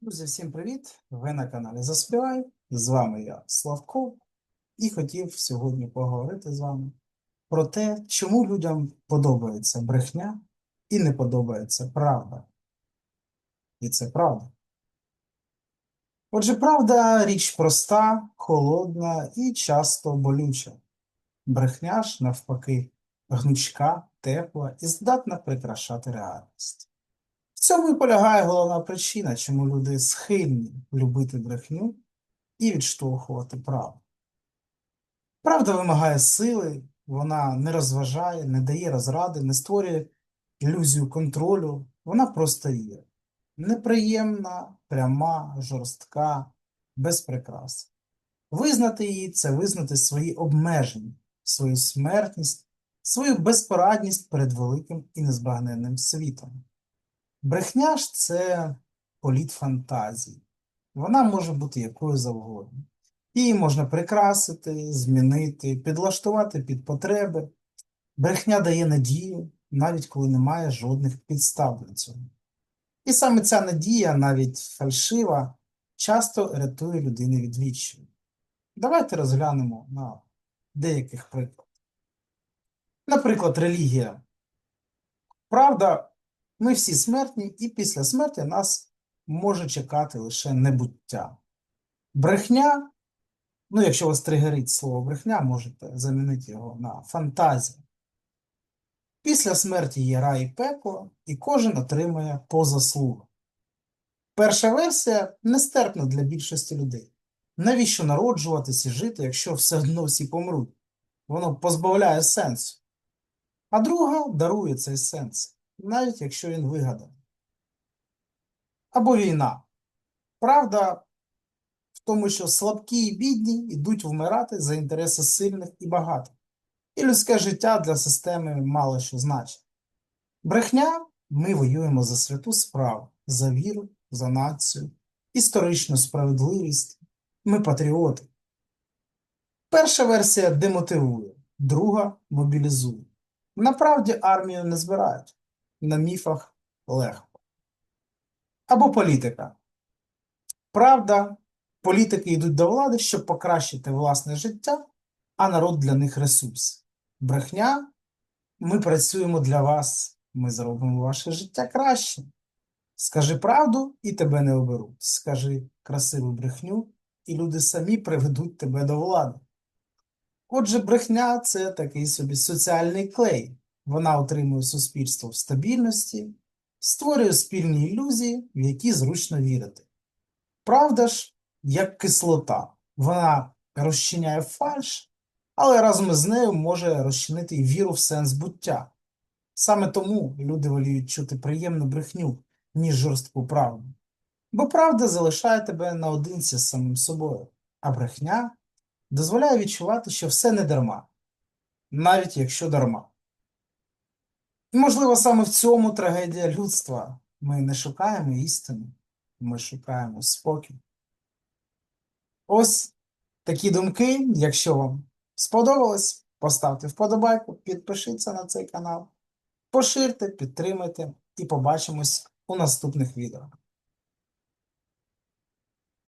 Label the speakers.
Speaker 1: Друзі, всім привіт! Ви на каналі Заспівай. З вами я, Славко, і хотів сьогодні поговорити з вами про те, чому людям подобається брехня і не подобається правда. І це правда. Отже, правда річ проста, холодна і часто болюча. Брехня ж, навпаки, гнучка, тепла і здатна прикрашати реальність. В цьому і полягає головна причина, чому люди схильні любити брехню і відштовхувати правду. Правда вимагає сили, вона не розважає, не дає розради, не створює ілюзію контролю, вона просто є. Неприємна, пряма, жорстка, без прикрас. Визнати її це визнати свої обмеження, свою смертність, свою безпорадність перед великим і незбагненним світом. Брехня ж це політ фантазії. Вона може бути якою завгодно. Її можна прикрасити, змінити, підлаштувати під потреби. Брехня дає надію, навіть коли немає жодних підстав для цього. І саме ця надія, навіть фальшива, часто рятує людини від відчаю. Давайте розглянемо на деяких прикладах. Наприклад, релігія. Правда, ми всі смертні, і після смерті нас може чекати лише небуття. Брехня, ну, якщо вас тригерить слово брехня, можете замінити його на фантазію. Після смерті є рай і пекло, і кожен отримує по заслугах. Перша версія нестерпна для більшості людей. Навіщо народжуватися і жити, якщо все одно всі помруть? Воно позбавляє сенсу. А друга дарує цей сенс навіть якщо він вигаданий. Або війна. Правда в тому, що слабкі і бідні йдуть вмирати за інтереси сильних і багатих. І людське життя для системи мало що значить. Брехня ми воюємо за святу справу, за віру, за націю, історичну справедливість. Ми патріоти. Перша версія демотивує, друга мобілізує. Направді армію не збирають на міфах легко. Або політика. Правда, політики йдуть до влади, щоб покращити власне життя, а народ для них ресурс. Брехня. Ми працюємо для вас, ми зробимо ваше життя краще. Скажи правду і тебе не оберуть. Скажи красиву брехню, і люди самі приведуть тебе до влади. Отже, брехня це такий собі соціальний клей. Вона отримує суспільство в стабільності, створює спільні ілюзії, в які зручно вірити. Правда ж, як кислота, вона розчиняє фальш, але разом із нею може розчинити і віру в сенс буття. Саме тому люди воліють чути приємну брехню, ніж жорстку правду. Бо правда залишає тебе наодинці з самим собою, а брехня дозволяє відчувати, що все не дарма, навіть якщо дарма. І, можливо, саме в цьому трагедія людства. Ми не шукаємо істину, ми шукаємо спокій. Ось такі думки. Якщо вам сподобалось, поставте вподобайку, підпишіться на цей канал, поширте, підтримайте і побачимось у наступних відео.